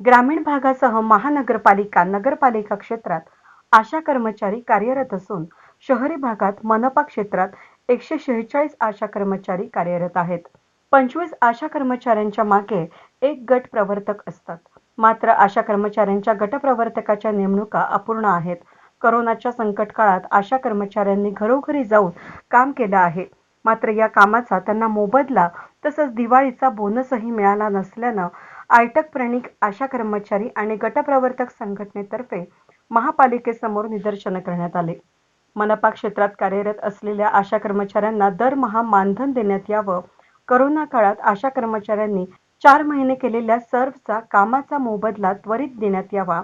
ग्रामीण भागासह महानगरपालिका नगरपालिका क्षेत्रात आशा कर्मचारी कार्यरत असून शहरी भागात मनपा क्षेत्रात एकशे शेहेचाळीस आशा कर्मचारी कार्यरत आहेत. पंचवीस आशा कर्मचाऱ्यांच्या मागे एक गट प्रवर्तक असतात. मात्र आशा कर्मचाऱ्यांच्या गटप्रवर्तकाच्या नेमणुका अपूर्ण आहेत. करोनाच्या संकट काळात आशा कर्मचाऱ्यांनी घरोघरी जाऊन काम केलं आहे. मात्र या कामाचा त्यांना मोबदला तसंच दिवाळीचा बोनसही मिळाला नसल्यानं आयटक प्रणिक आशा कर्मचारी आणि गटप्रवर्तक संघटनेतर्फे महापालिकेसमोर निदर्शनं करण्यात आले. मनपा क्षेत्रात कार्यरत असलेल्या आशा कर्मचाऱ्यांना दरमहा मानधन देण्यात यावं. करोना काळात आशा कर्मचाऱ्यांनी चार महिने केलेल्या सर्वचा कामाचा मोबदला त्वरित देण्यात यावा.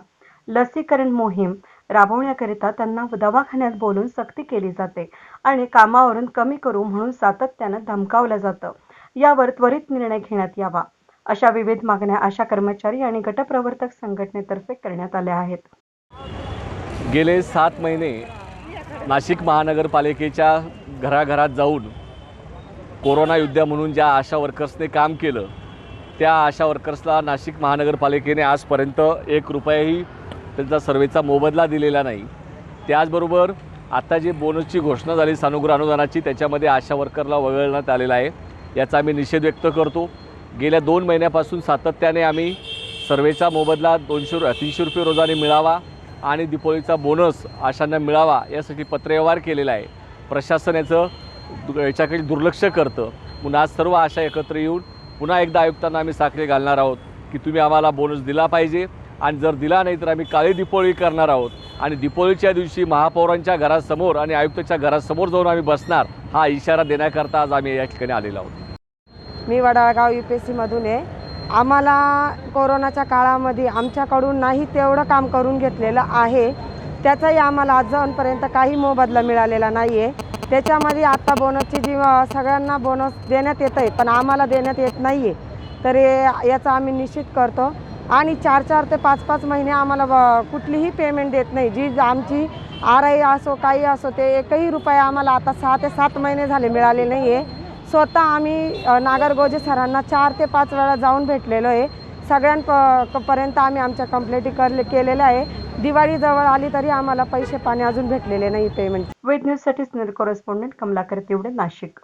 लसीकरण मोहीम राबवण्याकरिता त्यांना दवाखान्यात बोलून सक्ती केली जाते आणि कामावरून कमी करू म्हणून सातत्यानं धमकावलं जातं. यावर त्वरित निर्णय घेण्यात यावा. अशा विविध मागण्या आशा कर्मचारी आणि गटप्रवर्तक संघटनेतर्फे करण्यात आल्या आहेत. गेले सात महिने नाशिक महानगरपालिकेच्या घराघरात जाऊन कोरोना योद्धा म्हणून ज्या आशा वर्कर्सने काम केलं त्या आशा वर्कर्सला नाशिक महानगरपालिकेने आजपर्यंत एक रुपयाही त्यांचा सर्वेचा मोबदला दिलेला नाही. त्याचबरोबर आत्ता जी बोनसची घोषणा झाली सानुग्रह अनुदानाची त्याच्यामध्ये आशा वर्करला वगळण्यात आलेला आहे याचा आम्ही निषेध व्यक्त करतो. गेल्या दोन महिन्यापासून सातत्याने आम्ही सर्वेचा मोबदला दोनशे रु तीनशे रुपये रोजाने मिळावा आणि दिपोळीचा बोनस आशांना मिळावा यासाठी पत्रव्यवहार केलेला आहे. प्रशासन याचं दु- याच्याकडे दुर्लक्ष करतं. म्हणून आज सर्व आशा एकत्र येऊन पुन्हा एकदा आयुक्तांना आम्ही साखरे घालणार आहोत की तुम्ही आम्हाला बोनस दिला पाहिजे आणि जर दिला नाही तर आम्ही काळी दिपोळी करणार आहोत. आणि दिपोळीच्या दिवशी महापौरांच्या घरासमोर आणि आयुक्ताच्या घरासमोर जाऊन आम्ही बसणार हा इशारा देण्याकरता आज आम्ही या ठिकाणी आलेलो आहोत. मी वडाळगाव यू पी एस सीमधून आहे. आम्हाला कोरोनाच्या काळामध्ये आमच्याकडून नाही तेवढं काम करून घेतलेलं आहे. त्याचाही आम्हाला अजूनपर्यंत काही मोबदला मिळालेला नाही आहे त्याच्यामध्ये आत्ता बोनसची जी सगळ्यांना बोनस देण्यात येत आहे पण आम्हाला देण्यात येत नाही आहे तर हे- याचा आम्ही निश्चित करतो. आणि चार चार ते पाच पाच महिने आम्हाला कुठलीही पेमेंट देत नाही. जी आमची आर आय असो काही असो ते एकही रुपये आम्हाला आता सहा ते सात महिने झाले मिळाले नाही आहे स्वतः आम्ही नागरगोजे सरांना चार ते पाच वेळा जाऊन भेटलेलो आहे. सगळ्यांप पर्यंत आम्ही आमच्या कंप्लेंटी करले केलेल्या आहे. दिवाळी जवळ आली तरी आम्हाला पैसे पाणी अजून भेटलेले नाही पेमेंट वेट न्यूजसाठी स्नेल कॉरेस्पॉन्डंट कमलाकर तिवडे नाशिक.